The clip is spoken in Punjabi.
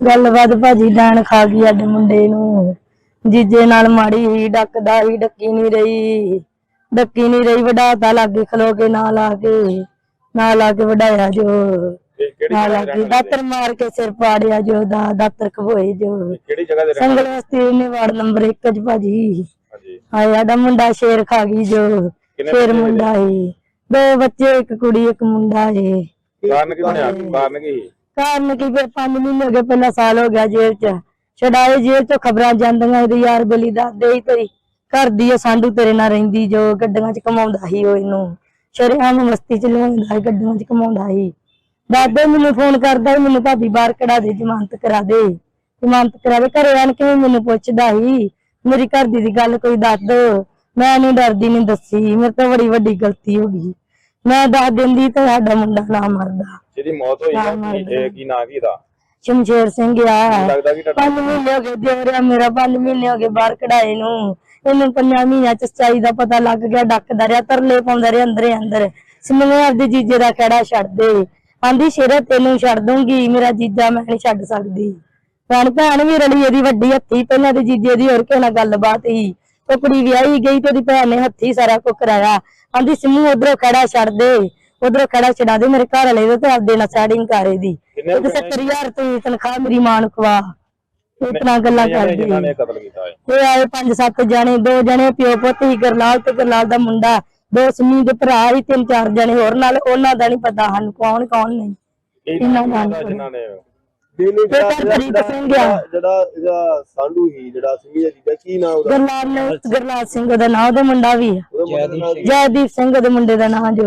ਗੱਲਬਾਤ ਭਾਜੀ ਡਾਣ ਖਾ ਗਈ ਸਾਡੇ ਮੁੰਡੇ ਨੂੰ। ਜੀਜੇ ਨਾਲ ਮਾੜੀ ਹੀ ਡੱਕਦਾ ਹੀ ਡੱਕੀ ਨਹੀਂ ਰਹੀ। ਡੱਕੀ ਨਹੀਂ ਰਹੀ ਵਡਾਤਾ ਲਾਗੇ ਖਲੋ ਕੇ ਨਾਲ ਆ ਕੇ ਨਾਲ ਆ ਕੇ ਵਡਾਇਆ ਜੋ। ਨਾਲ ਆ ਕੇ ਦਾਤਰ ਮਾਰ ਕੇ ਸਿਰ ਪਾੜਿਆ ਜੋ ਦਾ ਦਾਤਰ ਖਵੋਏ ਜੋ। ਕਿਹੜੀ ਜਗ੍ਹਾ ਦੇ ਰਹਿਣ ਸੰਗਲ ਵਾਲੇ? ਵਸਤੀ ਨੇ ਵਾਰਡ ਨੰਬਰ 1 ਚ ਭਾਜੀ। ਹਾਂਜੀ। ਹਾਏ ਸਾਡਾ ਮੁੰਡਾ ਸ਼ੇਰ ਖਾ ਗਈ ਜੋ। ਸ਼ੇਰ ਮੁੰਡਾ ਏ ਦੋ ਬੱਚੇ ਇੱਕ ਕੁੜੀ ਇੱਕ ਮੁੰਡਾ ਏ ਕਾਰਨ ਕੀ ਬਣਿਆ? ਕਾਰਨ ਕੀ ਕਾਰਨ ਕੀ ਫਿਰ 5 ਮਹੀਨੇ ਹੋ ਗਏ, ਪਹਿਲਾਂ ਸਾਲ ਹੋ ਗਿਆ ਜੇਲ੍ਹ ਚ। ਛਡਾਏ ਜੇਲ੍ਹ ਚੋਂ ਖਬਰਾਂ ਜਾਂਦੀਆਂ ਇਹਦੇ ਯਾਰ ਬਲੀ ਦੱਸਦੇ ਹੀ ਤੇਰੀ ਘਰ ਦੀ ਆ ਸਾਂਢੂ ਤੇਰੇ ਨਾਲ ਰਹਿੰਦੀ, ਜੋ ਗੱਡੀਆਂ ਚ ਕਮਾਉਂਦਾ ਸੀ ਉਹ ਇਹਨੂੰ। ਸ਼ਰੇਆਮ ਮਸਤੀ ਚ ਲਿਆਉਂਦਾ ਸੀ, ਗੱਡੀਆਂ ਚ ਕਮਾਉਂਦਾ ਸੀ। ਦਾਦੇ ਮੈਨੂੰ ਫੋਨ ਕਰਦਾ ਸੀ, ਮੈਨੂੰ ਭਾਬੀ ਬਾਹਰ ਕਢਾ ਦੇ, ਜ਼ਮਾਨਤ ਕਰਾ ਦੇ। ਜ਼ਮਾਨਤ ਕਰਾ ਦੇ, ਘਰੇ ਆਣ ਕੇ ਵੀ ਮੈਨੂੰ ਪੁੱਛਦਾ ਸੀ, ਮੇਰੀ ਘਰ ਦੀ ਦੀ ਗੱਲ ਕੋਈ ਦੱਸ ਦੋ। ਮੈਂ ਨਹੀਂ ਡਰਦੀ ਨਹੀਂ ਦੱਸੀ, ਮੇਰੇ ਤੋਂ ਬੜੀ ਵੱਡੀ ਗਲਤੀ ਹੋ ਗਈ। ਮੈਂ ਦੱਸ ਦਿੰਦੀ ਤਾਂ ਸਾਡਾ ਮੁੰਡਾ ਨਾ ਮਰਦਾ। ਜਿਹਦੀ ਮੌਤ ਹੋਈ ਆ ਹਾਂ, ਕੀ ਇਹ ਕੀ ਨਾਂ ਕੀ ਦਾ ਸ਼ਮਸ਼ੇਰ ਸਿੰਘ ਆ। ਲੱਗਦਾ ਕਿ ਤੁਹਾਡਾ ਪੰਜ ਮਹੀਨੇ ਹੋ ਗਏ ਦਿਓਰਿਆ ਮੇਰਾ ਪੰਜ ਮਹੀਨੇ ਹੋ ਗਏ ਬਾਹਰ ਕਢਾਏ ਨੂੰ। ਇਹਨੂੰ ਪੰਜਾਂ ਮਹੀਨਿਆਂ ਚ ਸਚਾਈ ਦਾ ਪਤਾ ਲੱਗ ਗਿਆ ਡੱਕਦਾ ਰਿਹਾ ਤਰਲੇ ਪਾਉਂਦਾ ਰਿਹਾ ਅੰਦਰੇ ਅੰਦਰ। ਸਿਮਨੇ ਆਪਦੇ ਜੀਜੇ ਦਾ ਖੜਾ ਛੱਡ ਦੇ। ਆਂਦੀ ਸ਼ੇਰਾ ਤੈਨੂੰ ਛੱਡ ਦੂੰਗੀ ਮੇਰਾ ਜੀਜਾ ਮੈਂ ਨਹੀਂ ਛੱਡ ਸਕਦੀ। ਭੈਣ ਭੈਣ ਵੀ ਰਲੀ ਇਹਦੀ ਵੱਡੀ ਹੱਥੀ ਪਹਿਲਾਂ ਤੇ ਜੀਜੇ ਦੀ ਹੋਰ ਕਿਸੇ ਨਾਲ ਗੱਲਬਾਤ ਸੀ। ਉਹ ਕੁੜੀ ਵਿਆਹੀ ਗਈ ਤੇ ਉਹਦੀ ਭੈਣ ਨੇ ਹੱਥੀ ਸਾਰਾ ਕੁਝ ਕਰਾਇਆ ਆਂਦੀ ਸਿਮੂ ਉਧਰੋਂ ਖੜਾ ਛੱਡ ਦੇ? ਉਧਰੋਂ ਖੜਾ ਛਡਾ ਦੇ ਮੇਰੇ ਘਰ ਵਾਲੇ ਦੇ ਤੇ ਆਪਦੇ ਨਾਲ ਸੈਟਿੰਗ ਕਰ ਤੇ 70000 ਤੇ ਤਨਖਾਹ ਮੇਰੀ ਮਾਂ ਨੂੰ ਖਵਾ। ਇਤਨਾ ਗੱਲਾਂ ਕਰਦੀ ਨੇ ਕਤਲ ਕੀਤਾ ਹੈ ਇਹ ਆਏ ਪੰਜ ਸੱਤ ਜਣੇ ਦੋ ਜਣੇ ਪਿਓ ਪੁੱਤ ਹੀ ਗਰਲਾਲ ਤੇ ਗਰਲਾਲ ਦਾ ਮੁੰਡਾ। ਦੋ ਸਿੰਮੀ ਦੇ ਭਰਾ ਹੀ ਤਿੰਨ ਚਾਰ ਜਣੇ ਹੋਰ ਨਾਲ ਉਹਨਾਂ ਦਾ ਨਹੀਂ ਪਤਾ ਸਾਨੂੰ ਕੌਣ ਕੌਣ ਨਹੀਂ। ਇਹ ਇਹਨਾਂ ਦਾ ਦਾ ਜਿਨ੍ਹਾਂ ਨੇ? ਜਿਹੜਾ ਸਿੰਘ ਸਾਂਢੂ ਹੀ ਜਿਹੜਾ ਦਾ ਕੀ ਨਾਮ ਉਹਦਾ? ਗਰਲਾਲ ਨੇ ਗਰਲਾਲ ਸਿੰਘ ਉਹਦਾ ਨਾਂ ਉਹਦਾ ਮੁੰਡਾ ਵੀ ਉਹਦਾ ਦਾ? ਜੈਦੀਪ ਸਿੰਘ ਉਹਦੇ ਮੁੰਡੇ ਦਾ ਨਾਂ ਜੋ।